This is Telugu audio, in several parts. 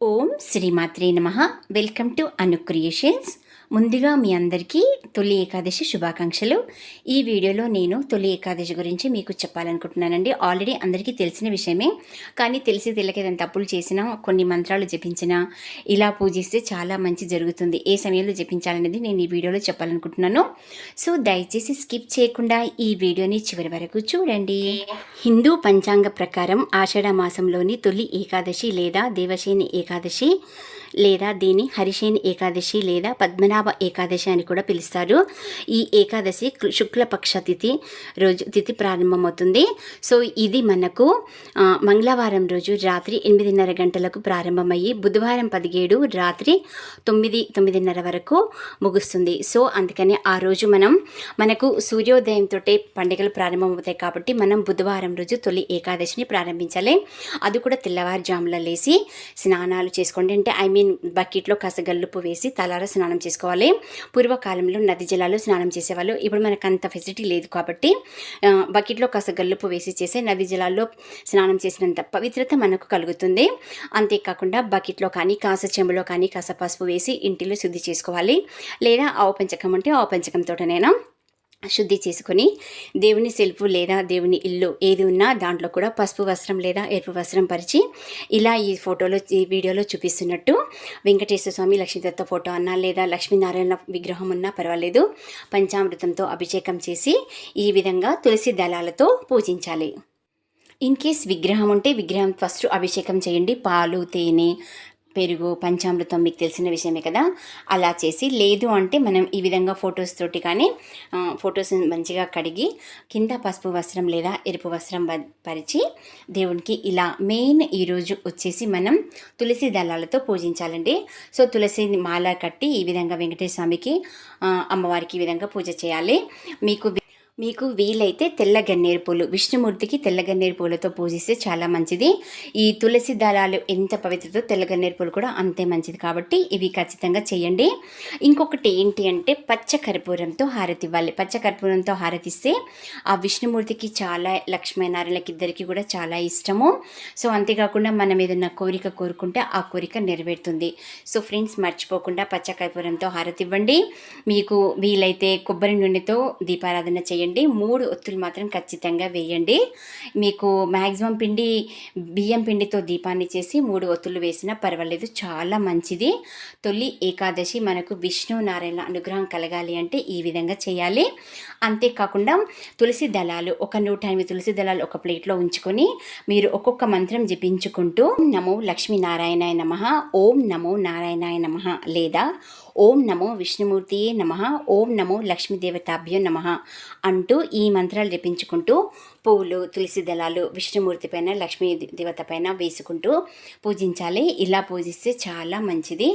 ఓం శ్రీమాత్రే నమ. వెల్కమ్ టు అను క్రియేషన్స్ ముందుగా మీ అందరికీ తొలి ఏకాదశి శుభాకాంక్షలు. ఈ వీడియోలో నేను తొలి ఏకాదశి గురించి మీకు చెప్పాలనుకుంటున్నానండి. ఆల్రెడీ అందరికీ తెలిసిన విషయమే. కానీ తెలిసి తెలియక ఏదైనా తప్పులు చేసినా కొన్ని మంత్రాలు జపించినా ఇలా పూజిస్తే చాలా మంచి జరుగుతుంది. ఏ సమయంలో జపించాలనేది నేను ఈ వీడియోలో చెప్పాలనుకుంటున్నాను. సో దయచేసి స్కిప్ చేయకుండా ఈ వీడియోని చివరి వరకు చూడండి. హిందూ పంచాంగ ప్రకారం ఆషాఢ మాసంలోని తొలి ఏకాదశి లేదా దేవశేని ఏకాదశి. లేదా దీని హరిశేని ఏకాదశి లేదా పద్మనాభ ఏకాదశి అని కూడా పిలుస్తారు. ఈ ఏకాదశి శుక్లపక్ష తిథి రోజు తిథి ప్రారంభమవుతుంది. సో ఇది మనకు మంగళవారం రోజు రాత్రి ఎనిమిదిన్నర గంటలకు ప్రారంభమయ్యి బుధవారం పదిహేడు రాత్రి తొమ్మిది తొమ్మిదిన్నర వరకు ముగుస్తుంది. సో అందుకని ఆ రోజు మనం మనకు సూర్యోదయంతో పండుగలు ప్రారంభమవుతాయి కాబట్టి మనం బుధవారం రోజు తొలి ఏకాదశిని ప్రారంభించాలి. అది కూడా తెల్లవారుజాముల లేసి స్నానాలు చేసుకోండి. అంటే ఐ మీన్ బకెట్లో కాస్త గల్లుపు వేసి తలారా స్నానం చేసుకోవాలి. పూర్వకాలంలో నది జలాలు స్నానం చేసేవాళ్ళు. ఇప్పుడు మనకు అంత ఫెసిలిటీ లేదు కాబట్టి బకెట్లో కాస్త గల్లుపు వేసి చేసే నది జలాల్లో స్నానం చేసినంత పవిత్రత మనకు కలుగుతుంది. అంతేకాకుండా బకెట్లో కానీ కాస చెంబులో కానీ కాస పసుపు వేసి ఇంటిలో శుద్ధి చేసుకోవాలి. లేదా ఆవు పంచకం ఉంటే ఆవు పంచకంతోటనైనా శుద్ధి చేసుకొని దేవుని సెల్ఫ్ లేదా దేవుని ఇల్లు ఏది ఉన్నా దాంట్లో కూడా పసుపు వస్త్రం లేదా ఎరుపు వస్త్రం పరిచి ఇలా ఈ ఫోటోలో ఈ వీడియోలో చూపిస్తున్నట్టు వెంకటేశ్వర స్వామి లక్ష్మీదత్త ఫోటో అన్నా లేదా లక్ష్మీనారాయణ విగ్రహం ఉన్నా పర్వాలేదు. పంచామృతంతో అభిషేకం చేసి ఈ విధంగా తులసి దళాలతో పూజించాలి. ఇన్ కేస్ విగ్రహం ఉంటే విగ్రహం ఫస్ట్ అభిషేకం చేయండి. పాలు తేనె పెరుగు పంచామృతం మీకు తెలిసిన విషయమే కదా? అలా చేసి లేదు అంటే మనం ఈ విధంగా ఫొటోస్ తోటి కానీ ఫొటోస్ మంచిగా కడిగి కింద పసుపు వస్త్రం లేదా ఎరుపు వస్త్రం పరిచి దేవునికి ఇలా మెయిన్ ఈరోజు వచ్చేసి మనం తులసి దళాలతో పూజించాలండి. సో తులసి మాల కట్టి ఈ విధంగా వెంకటేశ్వర స్వామికి అమ్మవారికి ఈ విధంగా పూజ చేయాలి. మీకు మీకు వీలైతే తెల్ల గన్నేరు పూలు విష్ణుమూర్తికి తెల్ల గన్నేరు పూలతో పూజిస్తే చాలా మంచిది. ఈ తులసి దళాలు ఎంత పవిత్రతో తెల్ల గన్నేరు పూలు కూడా అంతే మంచిది కాబట్టి ఇవి ఖచ్చితంగా చేయండి. ఇంకొకటి ఏంటి అంటే పచ్చ కర్పూరంతో హారతి ఇవ్వాలి. పచ్చ కర్పూరంతో హారతిస్తే ఆ విష్ణుమూర్తికి చాలా లక్ష్మీనారాయణకి ఇద్దరికి కూడా చాలా ఇష్టము. సో అంతేకాకుండా మనం ఏదైనా కోరిక కోరుకుంటే ఆ కోరిక నెరవేరుతుంది. సో ఫ్రెండ్స్ మర్చిపోకుండా పచ్చ కర్పూరంతో హారతి ఇవ్వండి. మీకు వీలైతే కొబ్బరి నూనెతో దీపారాధన చేయండి. మూడు ఒత్తులు మాత్రం ఖచ్చితంగా వేయండి. మీకు మ్యాక్సిమం పిండి బియ్యం పిండితో దీపాన్ని చేసి మూడు ఒత్తులు వేసినా పర్వాలేదు. చాలా మంచిది. తొలి ఏకాదశి మనకు విష్ణు నారాయణ అనుగ్రహం కలగాలి అంటే ఈ విధంగా చేయాలి. అంతేకాకుండా తులసి దళాలు ఒక నూట ఎనిమిది తులసి దళాలు ఒక ప్లేట్లో ఉంచుకొని మీరు ఒక్కొక్క మంత్రం జపించుకుంటూ నమో లక్ష్మీనారాయణాయ నమ ఓం నమో నారాయణాయ నమ లేదా ఓం నమో విష్ణుమూర్తియే నమ ఓం నమో లక్ష్మీదేవతాభ్యో నమ అంటూ ఈ మంత్రాలు జపించుకుంటూ పువ్వులు తులసి దళాలు విష్ణుమూర్తి పైన లక్ష్మీ దేవత పైన వేసుకుంటూ పూజించాలి. ఇలా పూజిస్తే చాలా మంచిది.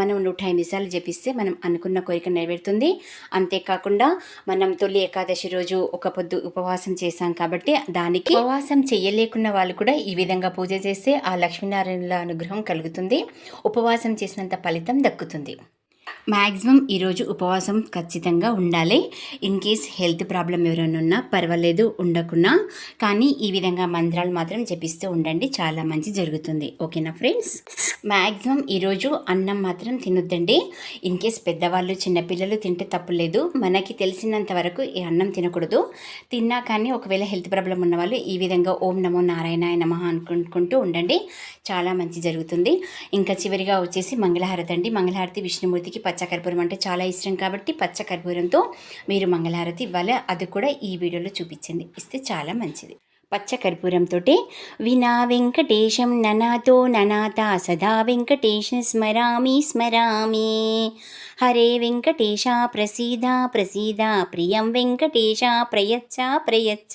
మనం నూట ఎనిమిది సార్లు జపిస్తే మనం అనుకున్న కోరిక నెరవేరుతుంది. అంతేకాకుండా మనం తొలి ఏకాదశి రోజు ఒక పొద్దు ఉపవాసం చేశాం కాబట్టి దానికి ఉపవాసం చేయలేకున్న వాళ్ళు కూడా ఈ విధంగా పూజ చేస్తే ఆ లక్ష్మీనారాయణుల అనుగ్రహం కలుగుతుంది. ఉపవాసం చేసినంత ఫలితం దక్కుతుంది. మ్యాక్సిమం ఈరోజు ఉపవాసం ఖచ్చితంగా ఉండాలి. ఇన్ కేస్ హెల్త్ ప్రాబ్లం ఎవరైనా ఉన్నా పర్వాలేదు ఉండకున్నా కానీ ఈ విధంగా మంత్రాలు మాత్రం జపిస్తూ ఉండండి. చాలా మంచి జరుగుతుంది. ఓకేనా ఫ్రెండ్స్? మ్యాక్సిమం ఈరోజు అన్నం మాత్రం తినొద్దండి. ఇన్ కేస్ పెద్దవాళ్ళు చిన్నపిల్లలు తింటే తప్పులేదు. మనకి తెలిసినంత వరకు ఈ అన్నం తినకూడదు. తిన్నా కానీ ఒకవేళ హెల్త్ ప్రాబ్లం ఉన్న వాళ్ళు ఈ విధంగా ఓం నమో నారాయణాయ నమ అనుకుంటూ ఉండండి. చాలా మంచి జరుగుతుంది. ఇంకా చివరిగా వచ్చేసి మంగళహారతి అండి మంగళహారతి విష్ణుమూర్తికి పచ్చకర్పూరం అంటే చాలా ఇష్టం కాబట్టి పచ్చకర్పూరంతో మీరు మంగళహారతి ఇవ్వాలి. అది కూడా ఈ వీడియోలో చూపించింది. ఇస్తే చాలా మంచిది. పచ్చకర్పూరంతో వినా వెంకటేశం ననాతో ననాత సదా వెంకటేశం స్మరామి స్మరామి. హరే వెంకటేశ ప్రసీద ప్రసీద ప్రియం వెంకటేశ ప్రయచ్చ ప్రయచ్చ.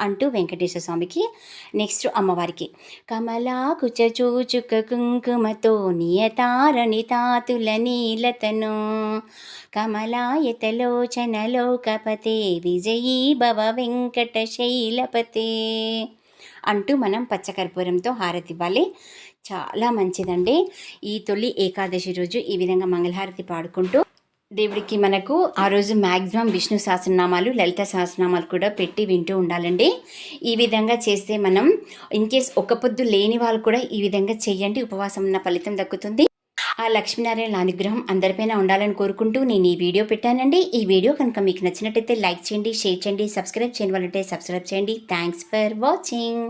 అంటూ వెంకటేశ్వర స్వామికి నెక్స్ట్ అమ్మవారికి. కమలా కుచచూచుక కుంకుమతో నియతారణితాతుల నీలతను. కమలాయతలోచనలోకపతే విజయీ భవ వెంకట శైలపతే అంటూ మనం పచ్చకర్పూరంతో హారతి ఇవ్వాలి. చాలా మంచిదండి. ఈ తొలి ఏకాదశి రోజు ఈ విధంగా మంగళహారతి పాడుకుంటూ దేవుడికి మనకు ఆ రోజు మ్యాక్సిమం విష్ణు సహస్రనామాలు లలిత సహస్రనామాలు కూడా పెట్టి వింటూ ఉండాలండి. ఈ విధంగా చేస్తే మనం ఇన్ కేస్ ఒక పొద్దు లేని వాళ్ళు కూడా ఈ విధంగా చేయండి. ఉపవాసం ఉన్న ఫలితం దక్కుతుంది. ఆ లక్ష్మీనారాయణ అనుగ్రహం అందరిపైన ఉండాలని కోరుకుంటూ నేను ఈ వీడియో పెట్టానండి. ఈ వీడియో కనుక మీకు నచ్చినట్టయితే లైక్ చేయండి షేర్ చేయండి సబ్స్క్రైబ్ చేయని వాళ్ళంటే సబ్స్క్రైబ్ చేయండి. Thanks for watching